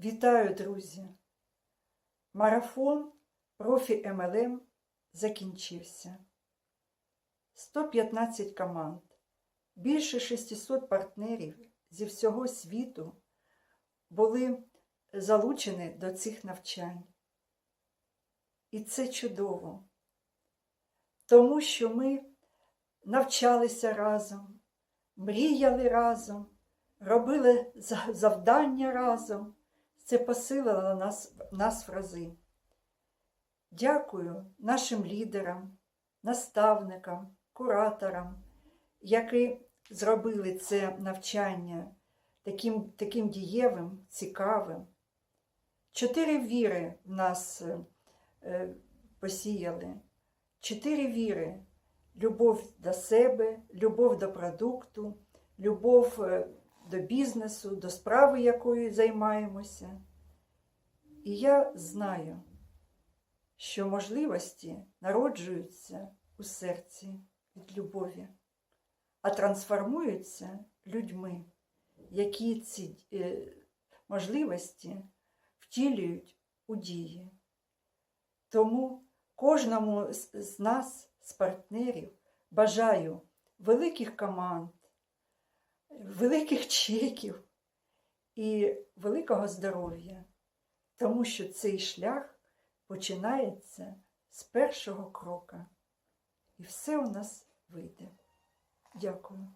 Вітаю, друзі! Марафон профі МЛМ закінчився. 115 команд, більше 600 партнерів зі всього світу були залучені до цих навчань. І це чудово, тому що ми навчалися разом, мріяли разом, робили завдання разом. Це посилило нас, нас в рази. Дякую нашим лідерам, наставникам, кураторам, які зробили це навчання таким, таким дієвим, цікавим. Чотири віри в нас е, посіяли. Чотири віри: любов до себе, любов до продукту, любов е, до бізнесу, до справи, якою займаємося. І я знаю, що можливості народжуються у серці від любові, а трансформуються людьми, які ці е, можливості втілюють у дії. Тому кожному з з нас, з партнерів, бажаю великих команд, великих чеків і великого здоров'я, тому що цей шлях починається з першого крока. І все у нас вийде. Дякую.